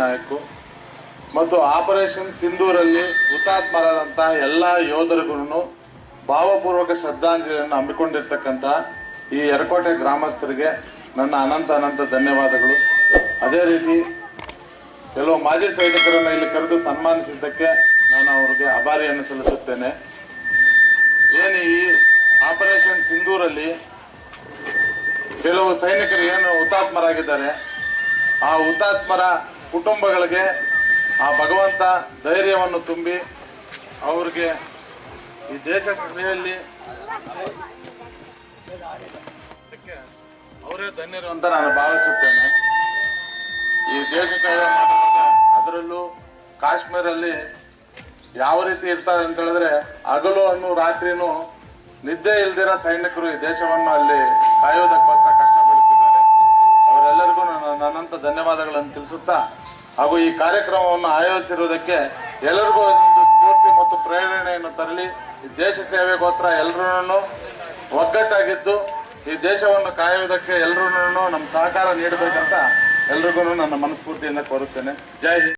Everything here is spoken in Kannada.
ನಾಯಕ್ ಮತ್ತು ಆಪರೇಷನ್ ಸಿಂಧೂರಲ್ಲಿ ಹುತಾತ್ಮರಾದಂಥ ಎಲ್ಲ ಯೋಧರಿಗೂ ಭಾವಪೂರ್ವಕ ಶ್ರದ್ಧಾಂಜಲಿಯನ್ನು ಹಮ್ಮಿಕೊಂಡಿರ್ತಕ್ಕಂಥ ಈ ಎರಕೋಟೆ ಗ್ರಾಮಸ್ಥರಿಗೆ ನನ್ನ ಅನಂತ ಅನಂತ ಧನ್ಯವಾದಗಳು. ಅದೇ ರೀತಿ ಕೆಲವು ಮಾಜಿ ಸೈನಿಕರನ್ನು ಇಲ್ಲಿ ಕರೆದು ಸನ್ಮಾನಿಸಿದ್ದಕ್ಕೆ ನಾನು ಅವರಿಗೆ ಅಭಾರಿಯನ್ನು ಸಲ್ಲಿಸುತ್ತೇನೆ. ಏನು ಈ ಆಪರೇಷನ್ ಸಿಂಧೂರಲ್ಲಿ ಕೆಲವು ಸೈನಿಕರು ಏನು ಹುತಾತ್ಮರಾಗಿದ್ದಾರೆ, ಆ ಹುತಾತ್ಮರ ಕುಟುಂಬಗಳಿಗೆ ಆ ಭಗವಂತ ಧೈರ್ಯವನ್ನು ತುಂಬಿ ಅವ್ರಿಗೆ ಈ ದೇಶ ಸಭೆಯಲ್ಲಿ ಅವರೇ ಧನ್ಯರು ಅಂತ ನಾನು ಭಾವಿಸುತ್ತೇನೆ. ಈ ದೇಶ ಸೇವೆ ಅದರಲ್ಲೂ ಕಾಶ್ಮೀರಲ್ಲಿ ಯಾವ ರೀತಿ ಇರ್ತಾರೆ ಅಂತ ಹೇಳಿದ್ರೆ ಹಗಲು ಅನ್ನು ರಾತ್ರಿನೂ ನಿದ್ದೆ ಇಲ್ದಿರೋ ಸೈನಿಕರು ಈ ದೇಶವನ್ನು ಅಲ್ಲಿ ಕಾಯೋದಕ್ಕೋಸ್ಕರ ಕಷ್ಟಪಡುತ್ತಿದ್ದಾರೆ. ಅವರೆಲ್ಲರಿಗೂ ನನ್ನ ಅನಂತ ಧನ್ಯವಾದಗಳನ್ನು ತಿಳಿಸುತ್ತಾ ಹಾಗೂ ಈ ಕಾರ್ಯಕ್ರಮವನ್ನು ಆಯೋಜಿಸಿರುವುದಕ್ಕೆ ಎಲ್ಲರಿಗೂ ಒಂದು ಸ್ಫೂರ್ತಿ ಮತ್ತು ಪ್ರೇರಣೆಯನ್ನು ತರಲಿ. ಈ ದೇಶ ಸೇವೆಗೋಸ್ಕರ ಎಲ್ಲರೂ ಒಗ್ಗಟ್ಟಾಗಿದ್ದು, ಈ ದೇಶವನ್ನು ಕಾಯುವುದಕ್ಕೆ ಎಲ್ಲರೂ ನಮ್ಮ ಸಹಕಾರ ನೀಡಬೇಕಂತ ಎಲ್ರಿಗೂ ನನ್ನ ಮನಸ್ಫೂರ್ತಿಯಿಂದ ಕೋರುತ್ತೇನೆ. ಜೈ ಹಿಂದ್.